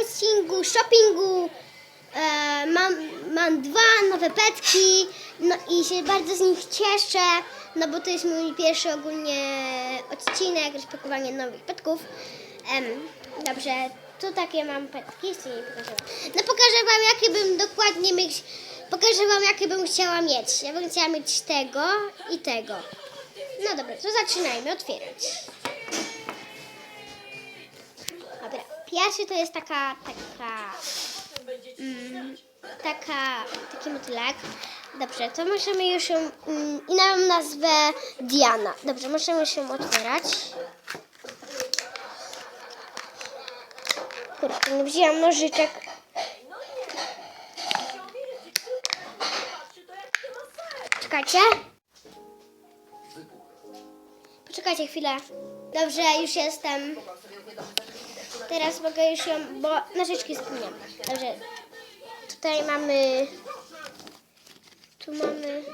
odcinku shoppingu e, mam, mam dwa nowe petki no i się bardzo z nich cieszę, no bo to jest mój pierwszy ogólnie odcinek, rozpakowanie nowych petków. Dobrze, tu takie mam petki, jeszcze nie pokażę. No pokażę wam jakie bym dokładnie mieć, pokażę wam jakie bym chciała mieć. Ja bym chciała mieć tego i tego. No dobra, to zaczynajmy otwierać. Pierwszy to jest taka, taka, mm, taka, taki motylek. Dobrze, to możemy już ją, mm, i mam nazwę Diana. Dobrze, możemy już ją otwierać. Kurde, nie wzięłam nożyczek. Czekajcie. Poczekajcie chwilę. Dobrze, już jestem. Teraz mogę już ją, bo nożyczki spomniałam. Dobrze. Tutaj mamy... Tu mamy...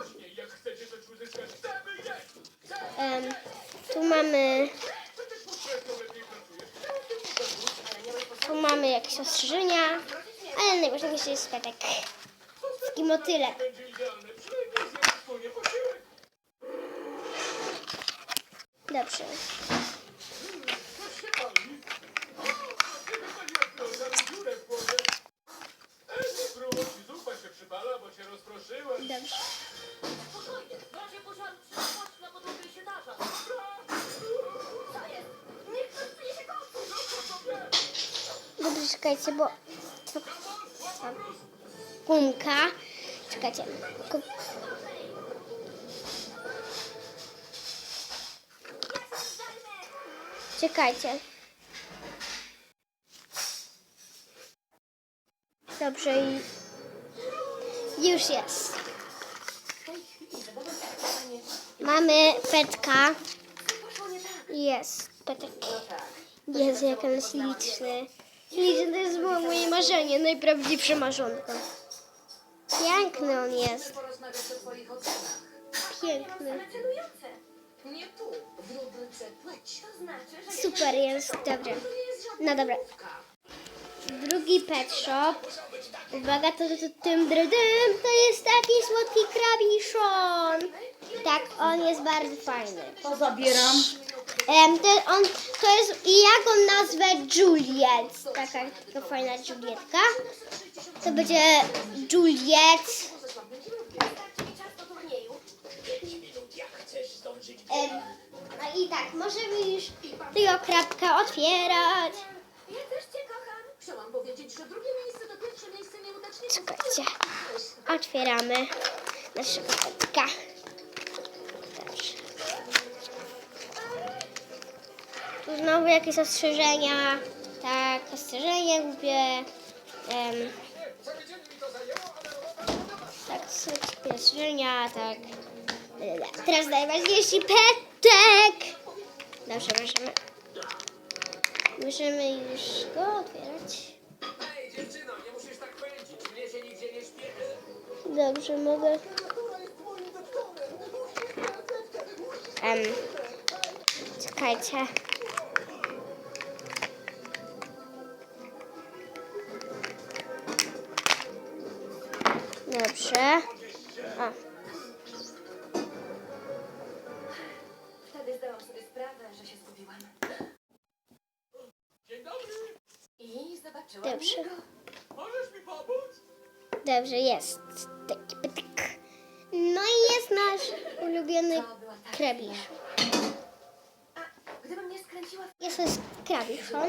Em, tu mamy... Tu mamy jakieś ostrzeżenia, ale najważniejszy jest petek. Taki motylek. Dobrze. Zupa się przypala, bo się rozproszyłem. Dobrze. Spokojnie, w razie pożaru przychodź na podłogę się tarza. Co jest? Niech ktoś przyniesie koc! Dobrze, czekajcie, bo... To- Gumka. Czekajcie. Gu- Czekajcie. Dobrze i... Już jest. Mamy petka. Jest petek. Jezu, jak on jest liczny. Liczny to jest mo- moje marzenie, najprawdziwsze marzonko. Piękny on jest. Piękny. Super jest. Dobra. jest No dobra. Drugi pet shop. Uwaga, to, to, to tym drydym, to jest taki słodki krabiszon. Tak, on jest bardzo fajny. To zabieram. Em, to, on, to jest, i ja go nazwę Juliet. Taka, taka fajna Julietka. To będzie Juliet. Em, no i tak, możemy już tego krabka otwierać. Czekajcie. Otwieramy naszego kotka. Tu znowu jakieś ostrzeżenia. Tak, ostrzeżenie głupie. Em, tak, są ostrzeżenia, tak. Teraz najważniejszy petek. Dobrze, możemy. Możemy już go otwierać. Dobrze, mogę. Em, czekajcie. Dobrze. O, Wtedy zdałam sobie sprawę, że się zgubiłam. Dzień dobry. I zobaczyłam Dobrze. Możesz mi pomóc? Dobrze, jest. Taki pytyk. No i jest nasz ulubiony krabisz. Jest to jest krabiszon.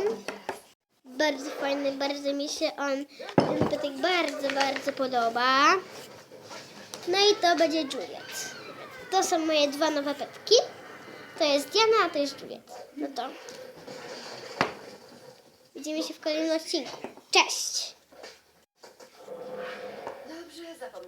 Bardzo fajny, bardzo mi się on, ten pytek bardzo, bardzo podoba. No i to będzie Juliet. To są moje dwa nowe petki. To jest Diana, a to jest Juliet. No to widzimy się w kolejnym odcinku. Cześć! Dobrze, zapomniałam.